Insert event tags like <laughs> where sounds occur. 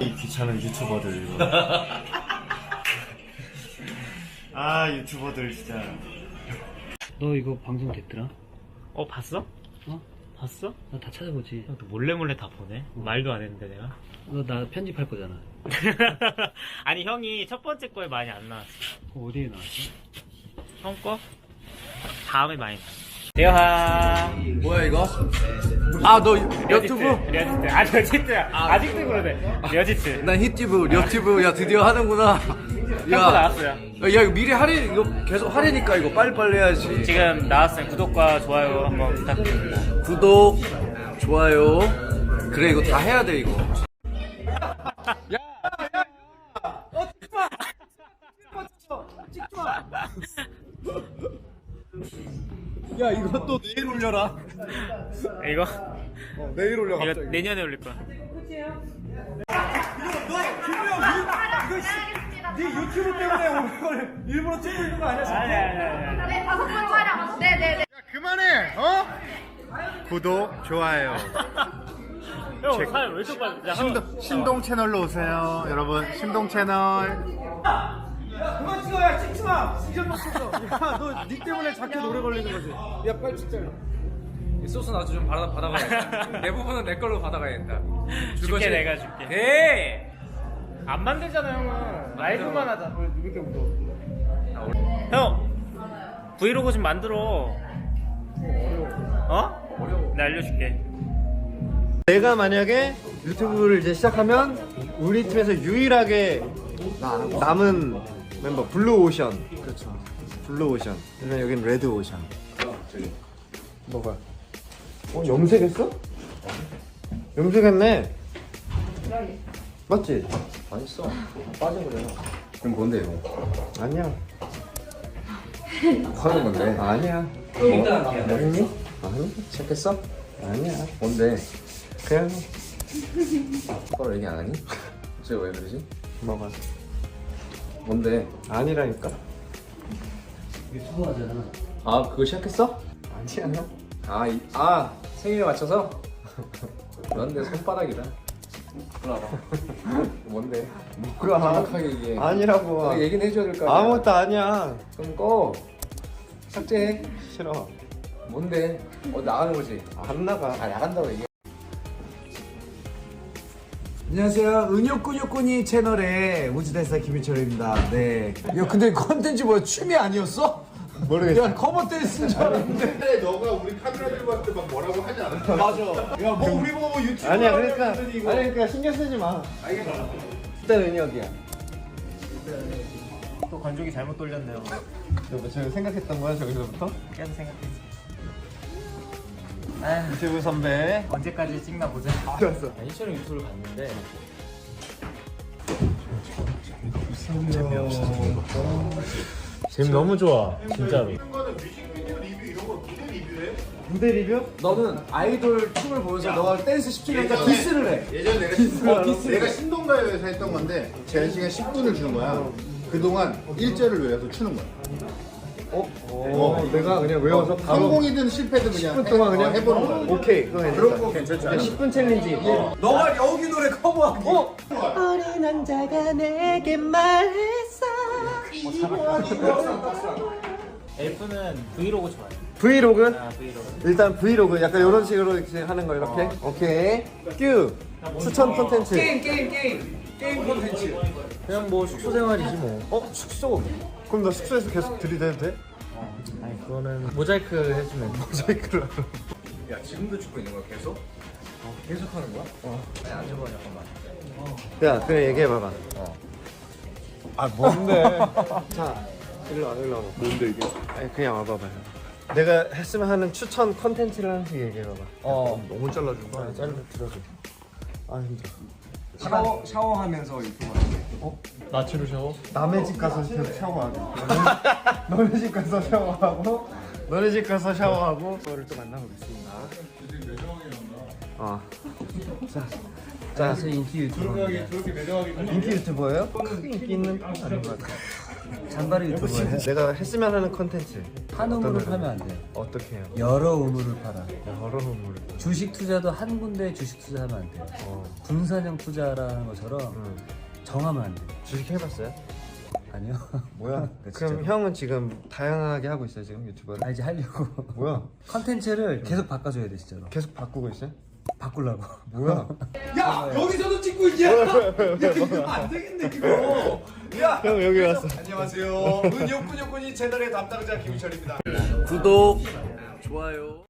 이 귀찮은 유튜버들. <laughs> 아 유튜버들 진짜. 너 이거 방송 됐더라? 어 봤어? 어? 봤어? 나 다 찾아보지. 또 몰래 몰래 다 보네. 말도 안 했는데 내가. 너 나 편집할 거잖아. <laughs> 아니 형이 첫 번째 거에 많이 안 나왔어. 그거 어디에 나왔어? 형 거? 다음에 많이 나왔어. 대화. 뭐야 이거? 아너 유튜브? 리어지트. 아 리어지트야. 아직도 그러네. 리어지트. 난 히튜브, 유튜브 야 드디어 하는구나. 야, 나왔어요. 야 이거 미리 할인 이거 계속 할인이니까 이거 빨리빨리 해야지. 지금 나왔어요. 구독과 좋아요 한번 부탁드립니다. 구독, 좋아요. 그래 이거 다 해야 돼 이거. 야 이거 또 내일 올려라. <laughs> 이거 어, 내일 올려 이거 내년에 올릴 거야. 네 유튜브 때문에 오는 걸 일부러 찍고 있는 거 아니야? 아니 아니 아니. 네, 다섯 번 촬영. 네, 네, 네. 그만해. 어? 구독 좋아요. <laughs> 형 사연 왜 자꾸 야, 형, 신동, 신동 채널로 오세요, 여러분. 신동 채널. 찍어 야 찍지 마. 이전 막 찍어. 야너니 때문에 자켓 오래 걸리는 거지. 야 빨리 찍자. 이 소스 나도 좀 받아, 받아가야겠다. 대부분은 내 걸로 받아가야겠다. 줄 줄게 것이- 내가 줄게. 네! 안 만들잖아 형은. 라이브만 하자. 왜 이렇게 울어? 형 브이로그 좀 만들어. 어? 어려워. 나 알려줄게. 내가 만약에 유튜브를 이제 시작하면 우리 팀에서 유일하게 남은 멤버 블루 오션. 그렇죠. 블루 오션. 그러면 여긴 레드 오션. 뭐가? 어 염색했어? 염색했네. 맞지? 안 써. 빠진 거잖아. 그럼 뭔데 이거? 아니야. <laughs> 하는 건데. 아니야. 뭐 했니? 아니. 시작했어? 아니야. 뭔데? 그냥 서로 얘기 안 하니? <laughs> 쟤왜 그러지? 뭐가? 뭔데? 아니라니까. 유튜브 하잖아. 아 그거 시작했어? 아니야. 아, 이, 아 생일에 맞춰서? <laughs> 넌내 손바닥이다. 와봐. <laughs> 뭔데? 뭐야? 정확하게 얘기해. 아니라고. 얘기는 해줘야 될 거 아니야. 아무것도 아니야. 그럼 꺼. 삭제해. 싫어. 뭔데? 어 나가는 거지. 안 나가. 아 나간다고 얘기해. 안녕하세요. 은요꾸요꾸니 채널의 우주대사 김희철입니다. 네. 야 근데 컨텐츠 뭐야? 춤이 아니었어? 모르겠어. 야 커버 댄스인 줄 알았는데. 근데 너가 우리 카메라 들고 왔을 때 막 뭐라고 하지 않았어? 맞아. 야 뭐 우리 보고 유튜브 아니야 그러니까 아니 그러니까 신경 쓰지 마. 알겠어. 일단 은혁이야. 또 건조기 잘못 돌렸네요. 저, 저 생각했던 거야 저기서부터? 계속 생각했어. 유튜브 선배. 언제까지 찍나 보자. 좋았어. 희철이 유튜브를 봤는데 재미 너무 좋아 진짜로. 이런 거는 뮤직비디오 리뷰 이런 거 무대 리뷰해? 무대 리뷰? 너는 아이돌 춤을 보면서 너가 댄스 17년간 디스를 해. 예전에 내가, 신, 어, 내가 신동가요에서 했던 건데 제한 시간 10분을 주는 거야 그동안 일절을 외워서 추는 거야 어, 내가 그냥 외워서 바로 성공이든 실패든 그냥 10분 동안 해, 그냥 어, 해보는 거야 오케이 그거 괜찮다. 그런 거 괜찮지 않아? 10분 챌린지. 너가 여기 노래 커버하기. 엘프는 브이로그 좋아해. 브이로그? 아 브이로그. 일단 브이로그 약간 이런 식으로 이렇게 하는 거 이렇게. 오케이. 큐. 추천 콘텐츠. 게임 게임 게임 게임 콘텐츠. 그냥 뭐 숙소 생활이지 뭐. 어 숙소. 그럼 나 숙소에서 계속 들이대도 돼? 아니 그거는 모자이크 해주면. 모자이크를. 야 지금도 찍고 있는 거야 계속? 계속 하는 거야? 어. 아니 앉아봐 잠깐만. 야 그래 얘기해 봐봐. 아 뭔데? <laughs> 자 일로 와 일로 와. 뭔데 이게? 아니 그냥 와봐봐. 내가 했으면 하는 추천 컨텐츠를 하나씩 얘기해 봐봐. 어. 너무 잘라준 거야. 잘라 들어줘. 아 힘들어. 샤워 샤워하면서 유튜브 하는 나치로 샤워? 남의 집 가서 샤- 샤워하고 너네 집 가서 샤워하고 너네 집 가서 샤워하고 그거를 또 만나보겠습니다 어. 자, 자 인기 유튜버 인기 유튜버예요? 크게 인기 있는 편 아닌 것 같아요 잔바리 유튜버예요. 내가 했으면 하는 컨텐츠 한 우물을 파면 안 돼요. 어떻게 해요? 여러 우물을 팔아. 여러 우물 주식 투자도 한 군데 주식 투자하면 안 돼요. 어. 분산형 투자라는 것처럼 응. 정하면 안 돼요. 주식 해봤어요? 아니요. 뭐야? <laughs> 네, 그럼 진짜로. 형은 지금 다양하게 하고 있어요 지금 유튜버를? 아 이제 하려고. 뭐야? <laughs> 컨텐츠를 계속 바꿔줘야 돼 진짜로. 계속 바꾸고 있어요? 바꾸려고. 뭐야? <laughs> 야 여기서도 찍고 있냐? 야 이거 안 되겠네 이거. 야형 여기 왔어 안녕하세요. 은요꾼요꾼이 채널의 담당자 김철입니다. 구독 좋아요.